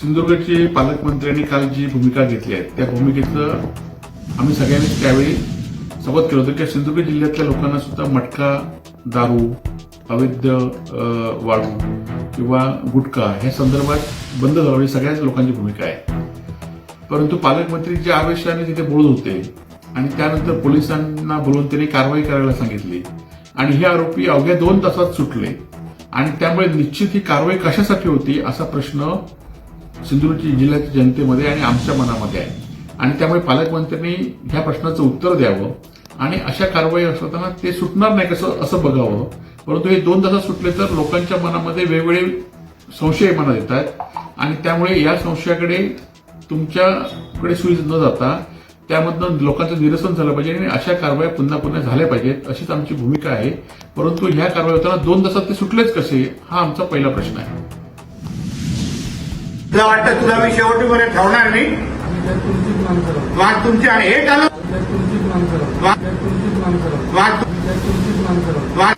सिंधुदुर्गचे पालकमंत्र्यांनी काल जी भूमिका घेतली आहे त्या भूमिकेचं आम्ही सगळ्यांनी त्यावेळी सोबत केलं होतं. की सिंधुदुर्ग जिल्ह्यातल्या लोकांना सुद्धा मटका दारू अवैध वाळू किंवा गुटखा ह्या संदर्भात बंद करावी म्हणजे सगळ्याच लोकांची भूमिका आहे. परंतु पालकमंत्रीच्या आवेशाने तिथे बोलत होते आणि त्यानंतर पोलिसांना बोलून त्यांनी कारवाई करायला सांगितली आणि हे आरोपी अवघ्या दोन तासात सुटले आणि त्यामुळे निश्चित ही कारवाई कशासाठी होती असा प्रश्न सिंधुदुर्ग जिल्ह्याच्या जनतेमध्ये आणि आमच्या मनामध्ये आहे. आणि त्यामुळे पालकमंत्र्यांनी ह्या प्रश्नाचं उत्तर द्यावं. आणि अशा कारवाई असताना ते सुटणार नाही कसं असं बघावं. परंतु हे दोन तासात सुटले तर लोकांच्या मनामध्ये वेगवेगळे संशय मनात येतात. आणि त्यामुळे या संशयाकडे तुमच्याकडे सुई न जाता त्यामधनं लोकांचं निरसन झालं पाहिजे आणि अशा कारवाया पुन्हा पुन्हा झाल्या पाहिजेत अशीच आमची भूमिका आहे. परंतु ह्या कारवाई होताना दोन तासात ते सुटलेच कसे हा आमचा पहिला प्रश्न आहे. तुला वाटतं तुला मी शेवटीपर्यंत ठेवणार नाही. वाद तुमची आणि हे चालू. वाद. वाद